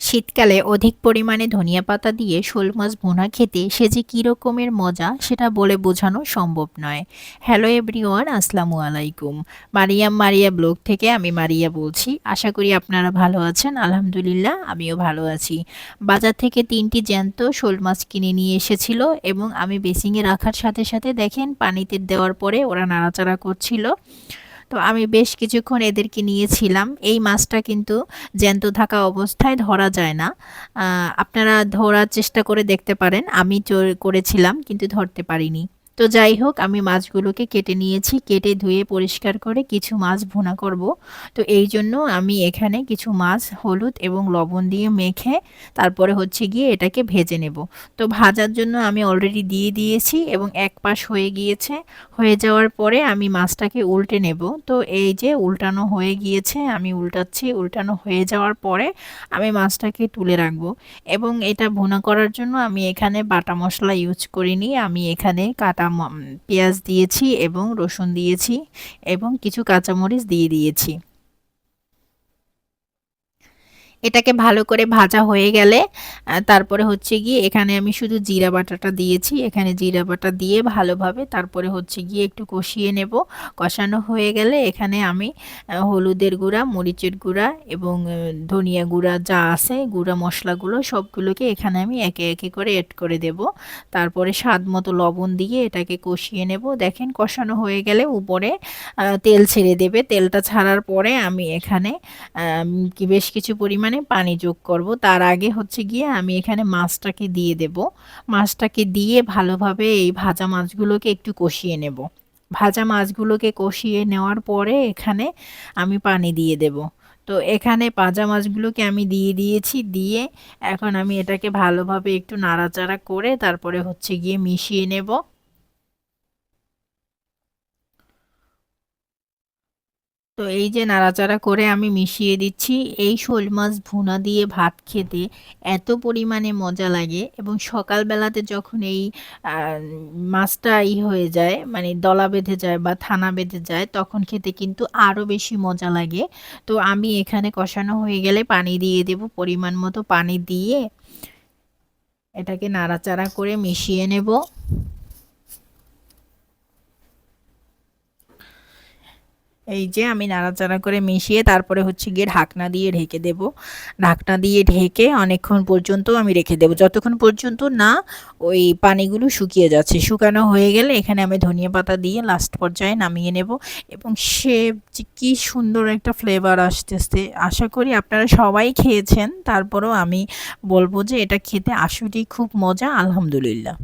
শীতকালে অধিক পরিমাণে ধনিয়া পাতা দিয়ে শোল মাছ ভুনা খেতে সে যে কী রকমের মজা, সেটা বলে বোঝানো সম্ভব নয়। হ্যালো এভরিওয়ান আসসালামু আলাইকুম। মারিয়াম মারিয়া ব্লগ থেকে আমি মারিয়া বলছি। আশা করি আপনারা ভালো আছেন। আলহামদুলিল্লাহ, আমিও ভালো আছি। বাজার থেকে তিনটি জ্যান্ত শোল মাছ কিনে নিয়ে এসেছিল এবং আমি বেসিংয়ে রাখার সাথে সাথে দেখেন, পানিতে দেওয়ার পরে ওরা নাড়াচাড়া করছিল। তো আমি বেশ কিছুক্ষণ এদেরকে নিয়েছিলাম। এই মাছটা কিন্তু জ্যান্ত থাকা অবস্থায় ধরা যায় না। আপনারা ধরার চেষ্টা করে দেখতে পারেন। আমি করেছিলাম, কিন্তু ধরতে পারিনি। তো যাই হোক, আমি মাছগুলোকে কেটে নিয়েছি, কেটে ধুয়ে পরিষ্কার করে কিছু মাছ ভুনা করব। তো এই জন্য আমি এখানে কিছু মাছ হলুদ এবং লবণ দিয়ে মেখে তারপরে হচ্ছে গিয়ে এটাকে ভেজে নেব। তো ভাজার জন্য আমি অলরেডি দিয়ে দিয়েছি এবং এক পাশ হয়ে গিয়েছে। হয়ে যাওয়ার পরে আমি মাছটাকে উল্টে নেব। তো এই যে উল্টানো হয়ে গিয়েছে, আমি উল্টাচ্ছি, উল্টানো হয়ে যাওয়ার পরে আমি মাছটাকে তুলে রাখব। এবং এটা ভুনা করার জন্য আমি এখানে বাটা মশলা ইউজ করিনি। আমি এখানে কাটা পেঁয়াজ দিয়েছি এবং রসুন দিয়েছি এবং কিছু কাঁচামরিচ দিয়ে দিয়েছি। এটাকে ভালো করে ভাজা হয়ে গেলে তারপরে হচ্ছে গিয়ে এখানে আমি শুধু জিরা বাটাটা দিয়েছি। এখানে জিরা বাটা দিয়ে ভালোভাবে তারপরে হচ্ছে গিয়ে একটু কষিয়ে নেব। কষানো হয়ে গেলে এখানে আমি হলুদের গুঁড়া, মরিচের গুঁড়া এবং ধনিয়া গুঁড়া যা আছে, গুঁড়া মশলাগুলো সবগুলোকে এখানে আমি একে একে করে এড করে দেব। তারপরে স্বাদ মতো লবণ দিয়ে এটাকে কষিয়ে নেব। দেখেন কষানো হয়ে গেলে উপরে তেল ছেড়ে দেবে। তেলটা ছাড়ার পরে আমি এখানে বেশ কিছু পরিমাণ পরিমাণে পানি যোগ করব। তার আগে হচ্ছে গিয়ে আমি এখানে মাছটাকে দিয়ে দেব। মাছটাকে দিয়ে ভালোভাবে এই ভাজা মাছগুলোকে একটু কষিয়ে নেব। ভাজা মাছগুলোকে কষিয়ে নেওয়ার পরে এখানে আমি পানি দিয়ে দেব। তো এখানে পাজা মাছগুলোকে আমি দিয়ে দিয়েছি। দিয়ে এখন আমি এটাকে ভালোভাবে একটু নাড়াচাড়া করে তারপরে হচ্ছে গিয়ে মিশিয়ে নেব। তো এই যে নাড়াচাড়া করে আমি মিশিয়ে দিচ্ছি। এই শোল মাছ ভুনা দিয়ে ভাত খেতে এত পরিমাণে মজা লাগে এবং সকালবেলাতে যখন এই মাছটা ই হয়ে যায় মানে দলা বেঁধে যায় বা থানা বেঁধে যায়, তখন খেতে কিন্তু আরও বেশি মজা লাগে। তো আমি এখানে কষানো হয়ে গেলে পানি দিয়ে দেব পরিমাণ মতো পানি দিয়ে। এটাকে নাড়াচাড়া করে মিশিয়ে নেব। এই যে আমি নাড়াচাড়া করে মিশিয়ে তারপরে হচ্ছে গিয়ে ঢাকনা দিয়ে ঢেকে দেব। ঢাকনা দিয়ে ঢেকে অনেকক্ষণ পর্যন্ত আমি রেখে দেব। যতক্ষণ পর্যন্ত না ওই পানিগুলো শুকিয়ে যাচ্ছে। শুকানো হয়ে গেলে এখানে আমি ধনিয়া পাতা দিয়ে লাস্ট পর্যায়ে নামিয়ে নেব এবং সে কি সুন্দর একটা ফ্লেভার আসতেছে। আশা করি আপনারা সবাই খেয়েছেন। তারপরেও আমি বলব যে এটা খেতে আসলেই খুব মজা, আলহামদুলিল্লাহ।